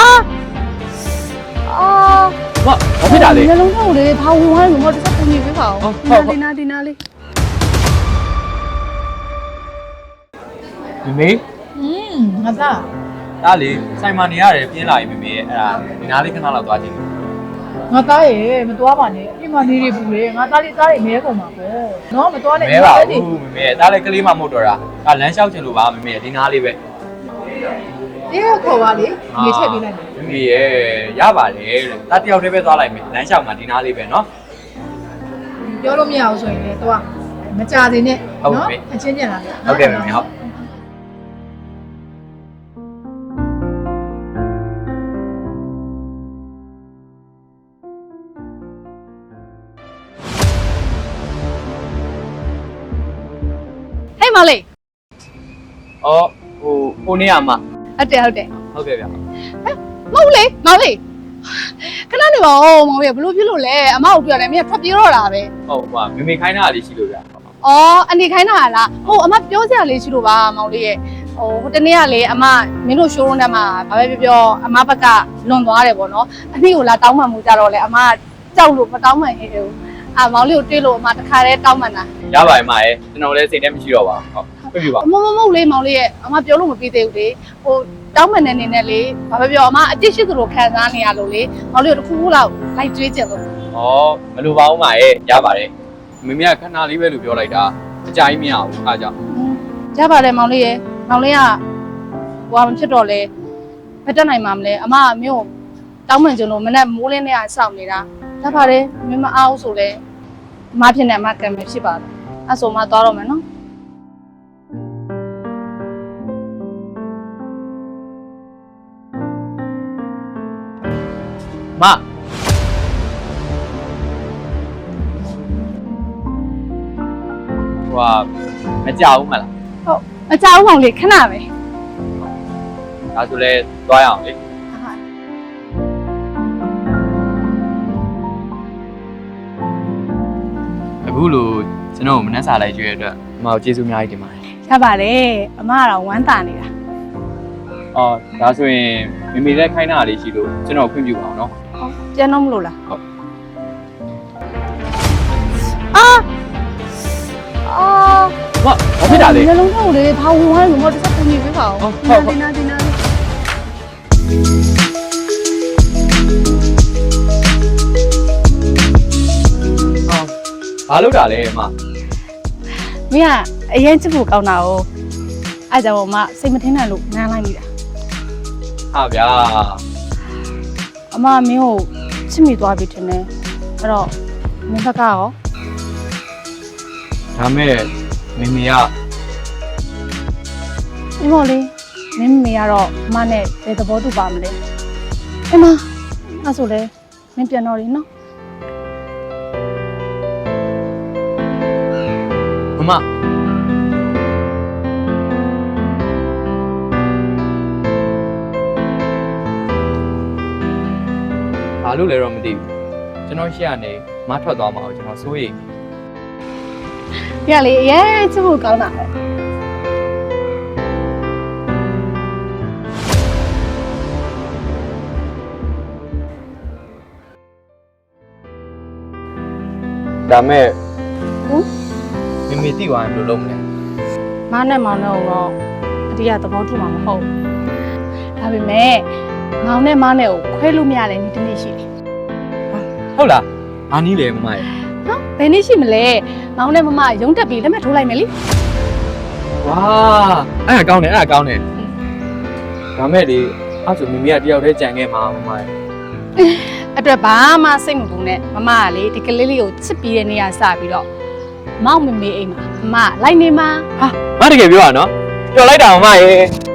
အာအာမဘာဖြစ်တာလဲနှလုံးထောက်လေဘာဝင်သွားလဲမမတစ်ချက်ပုံကြီးပေးပါဦးဟုတ်ဟုတ်ဟုတ်ဒီနာဒီနာလေးမမေอืมငါသားဒါလေဆိုင်မာနေရတယ်ပြင်းလာရင်မမေရဲ့အဲ့ဒါဒီနားလေးခဏလောက်သွားကြည့်ငါသားရေမသွားပါနဲ့အိမ်မှာနေနေဘူးလေငါသားလေးသားလေးမဲကုန်ပါပေါ့နော်မသွားနဲ့မဲပါဘူးမမေရဲ့ဒါလည်းကလေးမှမဟုတ်တော့တာဒါလမ်းလျှောက်ချင်လို့ပါမမေရဲ့ဒီနားလေးပဲ အေးခေါ်ပါလေနေချက်ပေးလိုက်မယ်မမေရဲ့ရပါတယ်တဲ့ဒါတယောက်တည်းပဲသွားလိုက်မယ်လမ်းလျှောက်မှာဒီနားလေးပဲနော်ပြောလို့မရဘူးဆိုရင်လည်းသွားမကြသေးနဲ့နော်အချင်းချင်းလာဟုတ်ကဲ့မမေဟုတ်ဟေးမောင်လေးအော်ဟိုကိုနေရမှာ ဟုတ်တယ်ဟုတ်တယ်ဟုတ်ကဲ့ဗျမဟုတ်လေမောင်လေးခဏနေပါဦးမောင်လေးဘလို့ဖြစ်လို့လဲအမကိုပြောတယ်မင်းကထွက်ပြေးတော့တာပဲဟုတ်ပါမမေခိုင်းတာလေးရှိလို့ဗျအော်အနေခိုင်းတာလားဟုတ်အမပြောစရာလေးရှိလို့ပါမောင်လေးရဲ့ဟိုဟိုတနေ့ကလေအမမင်းတို့ showroom ထဲမှာဘာပဲပြောပြောအမဘက်ကလွန်သွားတယ်ပေါ့နော်အနည်းကိုလာတောင်းပန်မှုကြတော့လေအမကြောက်လို့မတောင်းပန်ခဲ့ဘူးအာမောင်လေးကိုတွေးလို့အမတခါတည်းတောင်းပန်တာရပါတယ်မရဲ့ကျွန်တော်လည်းစိတ်ထဲမရှိတော့ပါဘူးဟုတ်ပြပြပါမမမဟုတ်လေမောင်လေးရဲ့အမပြောလို့မပြီးသေးဘူးလေဟို တောင်းပန်တဲ့အနေနဲ့လေဘာပဲပြောအမအတိတ်ရှိသလိုခံစားနေရလို့လေမောင်လေးကိုတစ်ခုခုလောက်လိုက်တွေးကြည့်လို့ဩမလိုပါဘူးမရဲ့ရပါတယ်မမေကခဏလေးပဲလို့ပြောလိုက်တာအကြိုင်းမရဘူးအားကြောင့်ရပါတယ်မောင်လေးရဲ့မောင်လေးကဟိုဟာမဖြစ်တော့လေမတက်နိုင်မှာမလဲအမကမြို့တောင်းပန်ကြလို့မနဲ့မိုးလင်းနေရစောင့်နေတာရပါတယ်မင်းမအားဘူးဆိုလေအမဖြစ်နေအမကံပဲဖြစ်ပါတယ်အဲ့ဆိုမှသွားတော့မယ်နော် မဟိုဟာမကြောက်ဘူးမလားဟုတ်မကြောက်ဘူးမောင်လေးခဏပဲဒါဆိုလဲသွားရအောင်လေအခုလိုကျွန်တော်ကိုမနှက်စာလိုက်ကြွေရတဲ့အတွက်အမကိုကျေးဇူးအများကြီးတင်ပါတယ်ရပါတယ်အမကတော့ဝမ်းသာနေတာအော်ဒါဆိုရင်မိမိလည်းခိုင်းတာလေးရှိလို့ကျွန်တော်ခွင့်ပြုပါအောင်နော် ဟုတ်ပြန်တော့မလို့လားဟုတ်အာအာဘာဘာဖြစ်တာလဲနှလုံးထောက်လေဘာဝင်သွားလဲမမတစ်ချက်ပုံကြီးပေးပါဦးဟုတ်ဟုတ်ဟုတ်ဒီနာဒီနာလေးဘာလုပ်တာလဲအမမင်းကအရင်ချစ်ဖို့ကောင်းတာ哦အဲ့ကြောင့်အမစိတ်မထင်းနိုင်လို့နမ်းလိုက်မိတာဟာဗျာအ မမင်းကိုချစ်မိသွားပြီထင်တယ်အဲ့တော့မင်းဘက်ကရောဒါမဲ့မိမိကအမေလေးမင်းမေကတော့အမနဲ့ဘယ်သဘောတူပါမလဲအမအဲ့ဆိုလေမင်းပြန်တော့လေနော်မမ ဘာလို့လဲတော့မသိဘူးကျွန်တော်ရှေ့ကနေမထွက်သွားမှာကိုကျွန်တော်စိုးရိမ်နေပြလေအရင်ချစ်ဖို့ကောင်းတာပဲဒါမဲ့ဟုတ်မိမိတိသွားရင်ဘယ်လိုလုပ်မလဲမနဲ့မောင်နဲ့တော့အတိအသဘောတူမှာမဟုတ်ဘူးဒါပေမဲ့ မောင်နဲ့မနဲ့ကိုခွဲလို့မရတဲ့နေ့တစ်နေ့ရှိတယ်ဟုတ်လားဘာနည်းလဲမမရဲ့နော်ဘယ်နေ့ရှိမလဲမောင်နဲ့မမရုံးတက်ပြီးလက်မှတ်ထိုးလိုက်မယ်လေဝါအဲ့ဒါကောင်းတယ်အဲ့ဒါကောင်းတယ်ဒါမဲ့လေအဲ့ဆိုမိမိကတယောက်တည်းကြံခဲ့မှာမမရဲ့အတွက်ဘာမှစိတ်မပူနဲ့မမကလေဒီကလေးလေးကိုချစ်ပြီးတဲ့နေ့ကစပြီးတော့မောင်မမေအိမ်မှာမမလိုက်နေမှာဟာမတကယ်ပြောရနော်ပြောလိုက်တာမမရဲ့